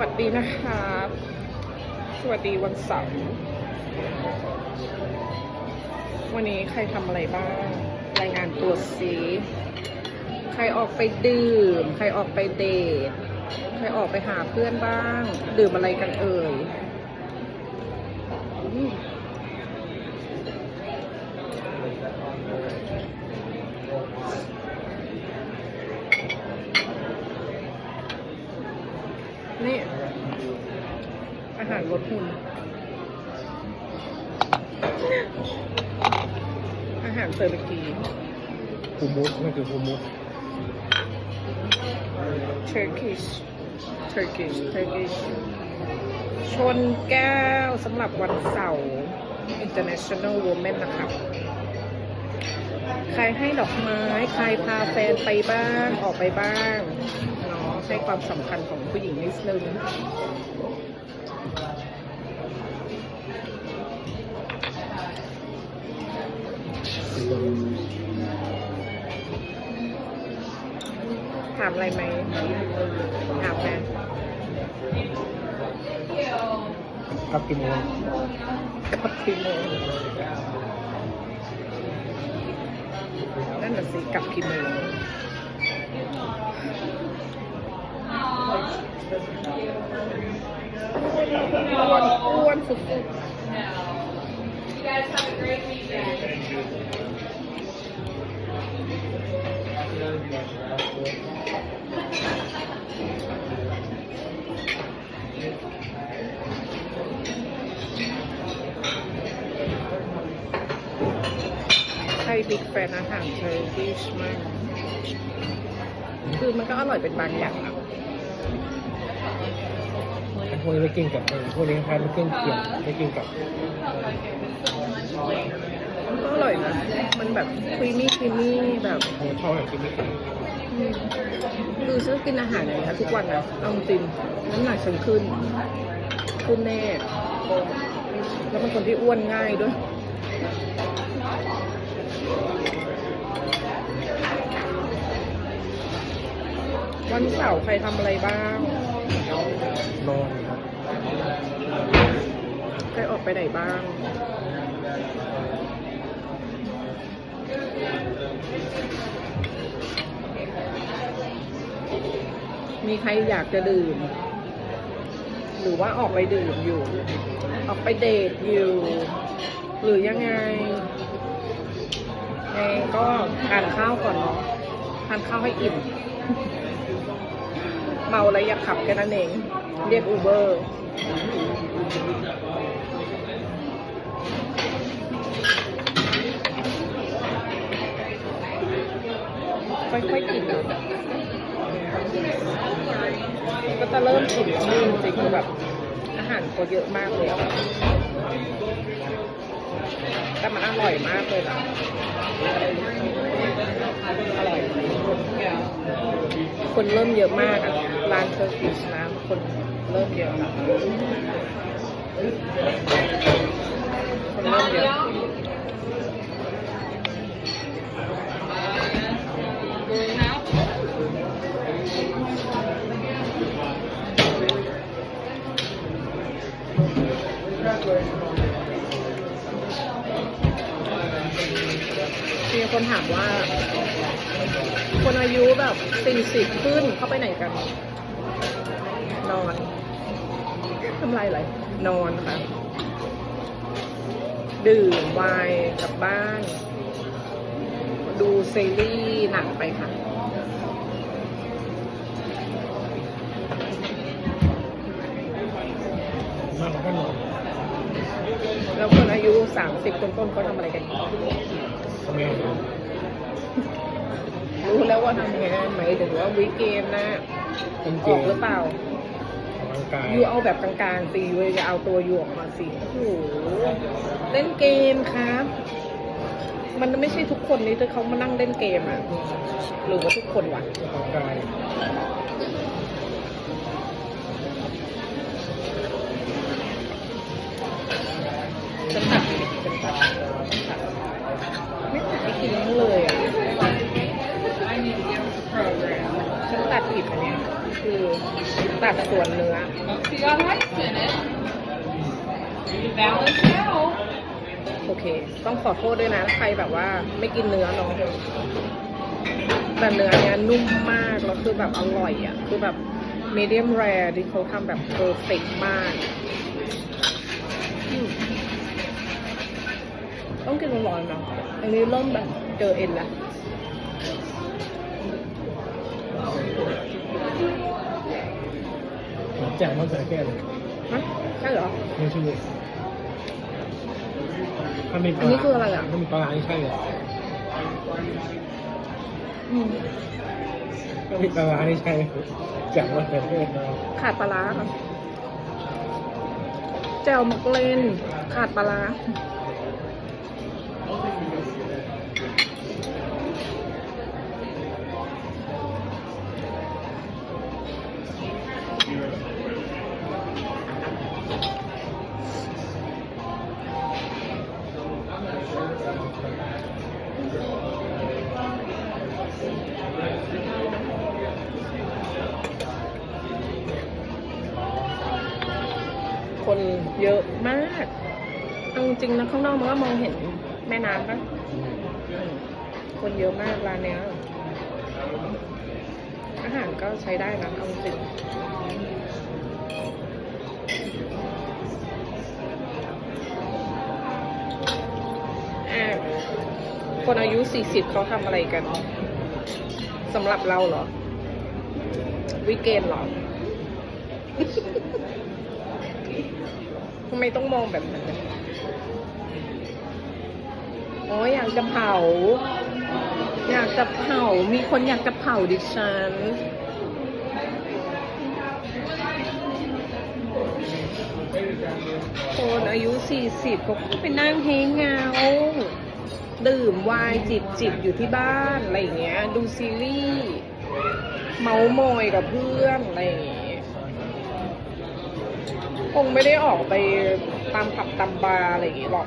วัสดีนะคะสวัสดีวันเสาร์วันนี้ใครทำอะไรบ้าง รายงานตัวสีใครออกไปดื่ม ใครออกไปเดท ใครออกไปหาเพื่อนบ้าง ดื่มอะไรกันเอ่ยอืมนี่ อา หารลดหุ่นอาหารเซอร์เบกีฮูมุสนั่นคือฮูมุส Turkish Turkish Turkish ชนแก้วสำหรับวันเสาร์ International Women นะครับใครให้ดอกไม้ ใครพาแฟนไปบ้าง ออกไปบ้าง เนาะให้ความสำคัญของผู้หญิงนิดนึง ถามอะไรไหมถามไหมกลับกี่โมงกับกี่โมงนั่นน่ะสิกลับกี่โมง อ้วนอ้วนสุดๆใช่บิ๊กแฟนอาหารเทอร์กิชมาก คือมันก็อร่อยเป็นบางอย่างอะ พวกนี้ไม่กินกับไอ้พวกนี้คล้ายๆไม่กินเกี่ยวไม่กินกับมันก็อร่อยนะ มันแบบครีมมี่ครีมมี่แบบผมชอบอย่างที่ไม่กินอืมคือฉันกินอาหารอย่างนี้ยทุกวันนะเอาจริงน้ำหนักฉันขึ้น ขึ้นแน่ แล้วเป็นคนที่อ้วนง่ายด้วย วันเสาร์ใครทำอะไรบ้าง นอน ครับใครออกไปไหนบ้าง มีใครอยากจะดื่ม หรือว่าออกไปดื่มอยู่ ออกไปเดทอยู่ หรือยังไงไงก็ทานข้าวก่อนเนาะทานข้าวให้อิ่ม เมาแล้วอย่าขับแค่นั้นเอง เรียกอูเบอร์ ค่อยๆกินอะก็จะเริ่มชิมชื่นจริงๆคือแบบอาหารก็เยอะมากเลยอะแต่มันอร่อยมากเลยนะอร่อย คนเริ่มเยอะมากอะร้านเทอร์กิชนะคนเริ่มเยอะคนเริ่มเยอะามว่า คนอายุแบบสี่สิบขึ้นเข้าไปไหนกัน นอนทำไรอะไรนอนค่ะ ดื่มไวน์กลับบ้าน ดูซีรีส์หนังไปค่ะแล้วคนอายุสามสิบต้นๆเขาทำอะไรกันทำงาน รับรู้แล้วว่าทำงานไหมายถึงว่าวิกเกมนะเป็นอเกอกมหรือเปล่าออกกำลังกายยูเอาแบบกลางๆสิเว้ยจะเอาตัวยูออกมาสิโอ้โหเล่นเกมครับ มันไม่ใช่ทุกคนนี่ที่เขามานั่งเล่นเกมอะหรือว่าทุกคนวะออกกำลังกายฉันตัดผิดฉันตัดไม่ตัดไม่กินเลยอะ ฉันตัดผิดอันเนี้ยคือตัดส่วนเนื้อ So you got rice in it. Balance out. โอเค ต้องขอโทษด้วยนะ ใครแบบว่าไม่กินเนื้อเนาะแต่เนื้อเนี้ยนุ่มมาก แล้วคือแบบอร่อยอะ คือแบบมีเดียมแรร์ที่เขาทำแบบเพอร์เฟกมากอืมต้องกินร้อนๆเนาะ อันนี้เริ่มแบบเจอเอ็นละ แจ่วมะเขือเทศเลยฮะใช่เหรอ ไม่ใช่เลยถ้ามีปลาอันนี้คืออะไรอะ ถ้ามีปลาร้านี่ใช่เลยอืมถ้ามีปลาร้านี่ใช่แจ่วมะเขือเทศเนาะขาดปลาร้าครับแจ่วมักเล่นขาดปลาร้า เอาจริงๆนะข้างนอกมันก็มองเห็นแม่น้ำปะคนเยอะมากร้านเนี้ยอาหารก็ใช้ได้นะเอาจริงคนอายุสี่สิบเขาทำอะไรกันสำหรับเราเหรอ วิกเกนเหรอทำไมต้องมองแบบนั้น อ๋ออยากจะเผา อยากจะเผา มีคนอยากจะเผาดิฉัน คนอายุ40เขาก็ไปนั่งเฮงเงา ดื่มวน์จิบจิบอยู่ที่บ้าน อะไรอย่างเงี้ย ดูซีรีส์ เมาส์มยกับเพื่อนอะไรอย่างเงี้ยคงไม่ได้ออกไปตามผับตามบาร์อะไรอย่างเงี้ยหรอก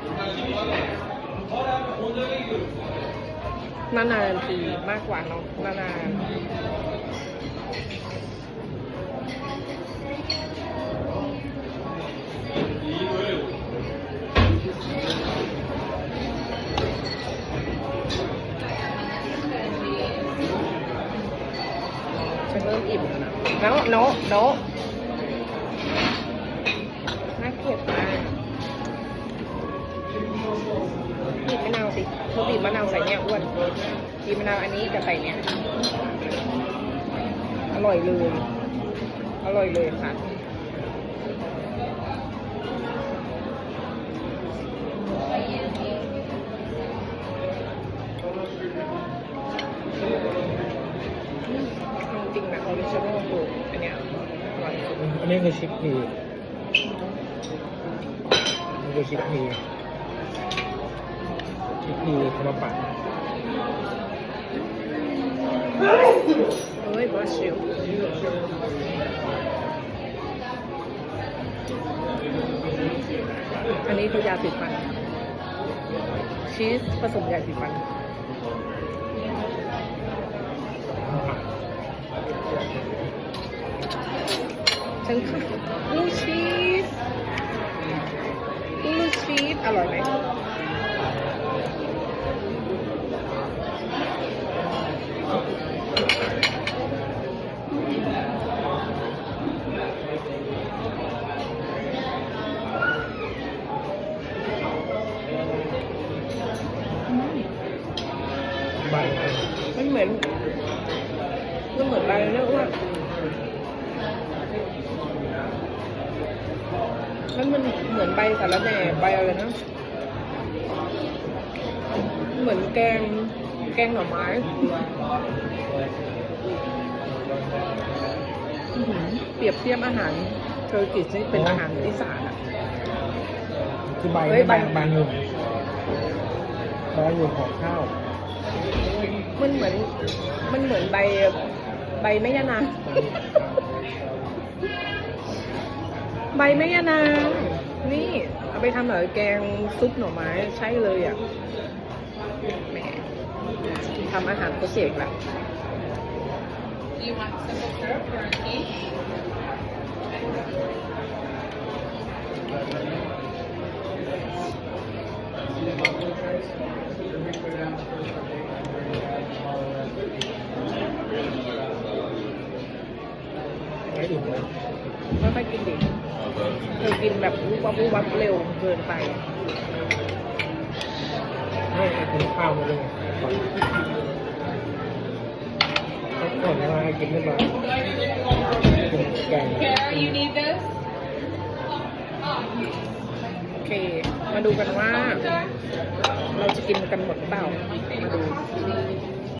นานๆทีมากกว่าเนาะนานๆฉันเริ่มอิ่มแล้วนะโนโนโน เธอบีบมะนาวใส่เนี่ยอ้วนบีบมะนาวอันนี้กับใส่เนี่ย อร่อยเลย อร่อยเลยค่ะจริงๆนะออริจินอลคืออันเนี้ยอร่อยสุดอันนี้คือชิคพีอันนี้คือชิคพี ชิคพีธรรมปัตย์เอ้ยบราซิลอันนี้คือยาสีฟัน ชีสผสมยาสีฟันฉันค่ะลูชีสลูชีสอร่อยไหม มันเหมือนใบสาระแหน่ใบอะไรนะ เหมือนแกงแกงหน่อไม้อื้อหือเปรียบเทียบอาหารเทอร์กิชนี่เป็นอาหารอีสานอะคือใบเฮ้ยใบใบใบอยู่ใบอยู่ของข้าว มันเหมือน มันเหมือนใบใบไม่ยานางใบแม่ยานาง นี่ เอาไปทำแบบแกงซุปหน่อไม้ใช่เลยอะแหมทำอาหารเขาเสกแบบ Do you want simple syrup or a tea? วุบวับวุบวับเร็วเกินไปไม่กินข้าวมาเลยก่อนก่อนเวลากินไม่มากินแกง Kara, you need this? โอเค มาดูกันว่า เราจะกินกันหมดหรือเปล่า มาดู